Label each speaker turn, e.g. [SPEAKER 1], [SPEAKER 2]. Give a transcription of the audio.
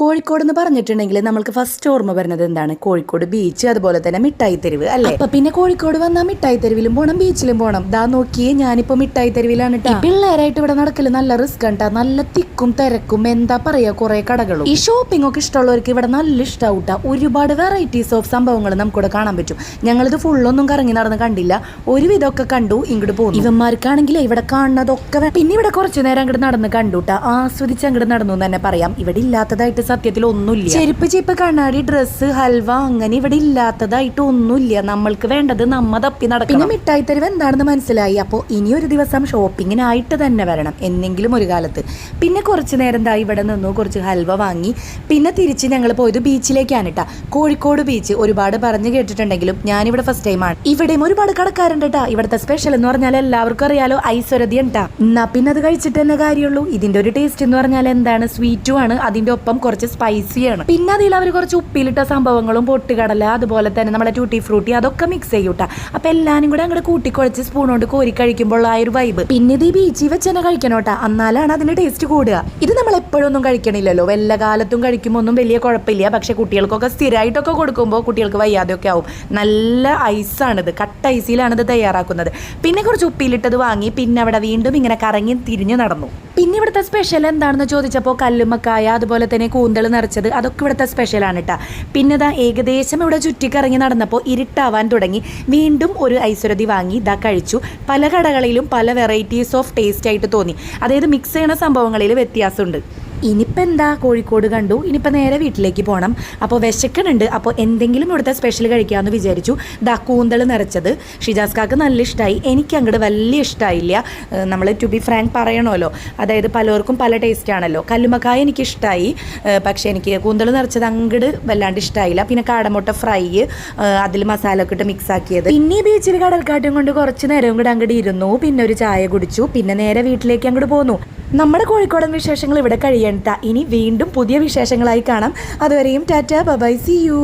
[SPEAKER 1] കോഴിക്കോട് എന്ന് പറഞ്ഞിട്ടുണ്ടെങ്കിൽ നമ്മൾക്ക് ഫസ്റ്റ് ഓർമ്മ വരുന്നത് എന്താണ്? കോഴിക്കോട് ബീച്ച് അതുപോലെ തന്നെ മിഠായി തെരുവ് അല്ലേ? അപ്പൊ പിന്നെ കോഴിക്കോട് വന്നാൽ മിഠായി തെരുവിലും പോണം ബീച്ചിലും പോണം. ദാ നോക്കിയേ ഞാനിപ്പോ മിഠായി തെരുവിലാണ് പിള്ളേരായിട്ട് ഇവിടെ നടക്കൽ നല്ല റിസ്ക് ഉണ്ടാ നല്ല തിക്കും തിരക്കും എന്താ പറയാ കുറെ കടകളും. ഈ ഷോപ്പിംഗ് ഒക്കെ ഇഷ്ടമുള്ളവർക്ക് ഇവിടെ നല്ല ഇഷ്ടാവൂട്ടാ ഒരുപാട് വെറൈറ്റീസ് ഓഫ് സംഭവങ്ങൾ നമുക്കിവിടെ കാണാൻ പറ്റും. ഞങ്ങളിത് ഫുള്ളൊന്നും കറങ്ങി നടന്ന് കണ്ടില്ല. ഒരുവിധമൊക്കെ കണ്ടു ഇങ്ങോട്ട് പോകും ഇവന്മാർക്കാണെങ്കിൽ ഇവിടെ കാണുന്നതൊക്കെ പിന്നെ ഇവിടെ കുറച്ചു നേരം അങ്ങോട്ട് നടന്ന് കണ്ടുട്ടാ ആസ്വദിച്ച് അങ്ങോട്ട് നടന്നു എന്ന് തന്നെ പറയാം. ഇവിടെ ഇല്ലാത്തതായിട്ട് സത്യത്തിൽ ഒന്നുമില്ല ചെരുപ്പ് ചീപ്പ് കണ്ണാടി ഡ്രസ്സ് ഹൽവ അങ്ങനെ ഇവിടെ ഇല്ലാത്തതായിട്ട് ഒന്നുമില്ല. നമ്മൾക്ക് വേണ്ടത് നമ്മ തപ്പി നടക്കും പിന്നെ മിഠായി തെരുവ് എന്താണെന്ന് മനസ്സിലായി. അപ്പോൾ ഇനി ഒരു ദിവസം ഷോപ്പിങ്ങിനായിട്ട് തന്നെ വരണം. എന്നെങ്കിലും ഒരു കാലത്ത്. പിന്നെ കുറച്ച് നേരം ദാ ഇവിടെ നിന്നു കുറച്ച് ഹൽവ വാങ്ങി. പിന്നെ തിരിച്ച് ഞങ്ങൾ പോയത് ബീച്ചിലേക്കാണ് കേട്ടോ കോഴിക്കോട് ബീച്ച്. ഒരുപാട് പറഞ്ഞു കേട്ടിട്ടുണ്ടെങ്കിലും ഞാനിവിടെ ഫസ്റ്റ് ടൈമാണ് ഇവിടെയും ഒരുപാട് കടക്കാരുണ്ട് കേട്ടോ ഇവിടുത്തെ സ്പെഷ്യൽ എന്ന് പറഞ്ഞാൽ എല്ലാവർക്കും അറിയാലോ ഐസ്വരതി ഉണ്ടാ എന്നാ പിന്നെ അത് കഴിച്ചിട്ട് തന്നെ കാര്യമുള്ളൂ. ഇതിന്റെ ഒരു ടേസ്റ്റ് എന്ന് പറഞ്ഞാൽ എന്താണ്? സ്വീറ്റും ആണ്. അതിന്റെ ഒപ്പം കുറച്ച് സ്പൈസിയാണ് പിന്നെ അതിൽ അവർ കുറച്ച് ഉപ്പിലിട്ട സംഭവങ്ങളും പൊട്ടുകടല അതുപോലെ തന്നെ നമ്മുടെ ടൂട്ടി ഫ്രൂട്ടി അതൊക്കെ മിക്സ് ചെയ്യൂട്ട അപ്പൊ എല്ലാരും കൂടെ അങ്ങോട്ട് കൂട്ടിക്കുഴച്ച് സ്പൂൺ കൊണ്ട് കോരി കഴിക്കുമ്പോൾ ആ ഒരു വൈബ് പിന്നെ ഇത് ഈ ബീച്ചിൽ വെച്ച് തന്നെ കഴിക്കണോട്ടാ എന്നാലാണ് അതിന്റെ ടേസ്റ്റ് കൂടുക. ഇത് നമ്മൾ എപ്പോഴും ഒന്നും കഴിക്കണില്ലല്ലോ. വല്ല കാലത്തും കഴിക്കുമ്പോൾ ഒന്നും വലിയ കുഴപ്പമില്ല. പക്ഷെ കുട്ടികൾക്കൊക്കെ സ്ഥിരമായിട്ടൊക്കെ കൊടുക്കുമ്പോൾ കുട്ടികൾക്ക് വയ്യാതെയൊക്കെ ആവും. നല്ല ഐസാണിത് കട്ട ഇത് തയ്യാറാക്കുന്നത്. പിന്നെ കുറച്ച് ഉപ്പിലിട്ടത് വാങ്ങി പിന്നെ അവിടെ വീണ്ടും ഇങ്ങനെ കറങ്ങി തിരിഞ്ഞു നടന്നു. പിന്നെ ഇവിടുത്തെ സ്പെഷ്യൽ എന്താണെന്ന് ചോദിച്ചപ്പോൾ കല്ലുമ്മക്കായ അതുപോലെ തന്നെ കൂന്തൽ നിറച്ചത് അതൊക്കെ ഇവിടുത്തെ സ്പെഷ്യലാണ് കേട്ടോ പിന്നെ ഇതാ ഏകദേശം ഇവിടെ ചുറ്റിക്കറങ്ങി നടന്നപ്പോൾ ഇരുട്ടാവാൻ തുടങ്ങി. വീണ്ടും ഒരു ഐശ്വരതി വാങ്ങി ഇതാ കഴിച്ചു. പല കടകളിലും പല വെറൈറ്റീസ് ഓഫ് ടേസ്റ്റ് ആയിട്ട് തോന്നി. അതായത് മിക്സ് ചെയ്യണ സംഭവങ്ങളിൽ വ്യത്യാസമുണ്ട്. ഇനിയിപ്പോൾ എന്താ കോഴിക്കോട് കണ്ടു? ഇനിയിപ്പോൾ നേരെ വീട്ടിലേക്ക് പോകണം അപ്പോൾ വിശക്കണുണ്ട് അപ്പോൾ എന്തെങ്കിലും ഇവിടുത്തെ സ്പെഷ്യൽ കഴിക്കാമെന്ന് വിചാരിച്ചു. ദാ കൂന്തൾ നിറച്ചത്. ഷിജാസ്കാക്ക് നല്ല ഇഷ്ടമായി എനിക്ക് അങ്ങോട്ട് വലിയ ഇഷ്ടമായില്ല നമ്മൾ ടു ബി ഫ്രാങ്ക് പറയണമല്ലോ അതായത് പലർക്കും പല ടേസ്റ്റ് ആണല്ലോ. കല്ലുമക്കായ എനിക്ക് ഇഷ്ടമായി പക്ഷേ എനിക്ക് കൂന്തൾ നിറച്ചത് അങ്ങോട്ട് വല്ലാണ്ട് ഇഷ്ടമായില്ല പിന്നെ കാടമുട്ട ഫ്രൈ അതിൽ മസാല ഒക്കെ ഇട്ട് മിക്സ് ആക്കിയത്. പിന്നെ ബീച്ചിൽ കടൽക്കാട്ടും കൊണ്ട് കുറച്ച് നേരം കൂടെ അങ്ങോട്ട് ഇരുന്നു. പിന്നെ ഒരു ചായ കുടിച്ചു. പിന്നെ നേരെ വീട്ടിലേക്ക് അങ്ങോട്ട് പോന്നു. നമ്മുടെ കോഴിക്കോടൻ വിശേഷങ്ങൾ ഇവിടെ കഴിയണ്ട ഇനി വീണ്ടും പുതിയ വിശേഷങ്ങളായി കാണാം. അതുവരെയും ടാറ്റ ബൈ സി യു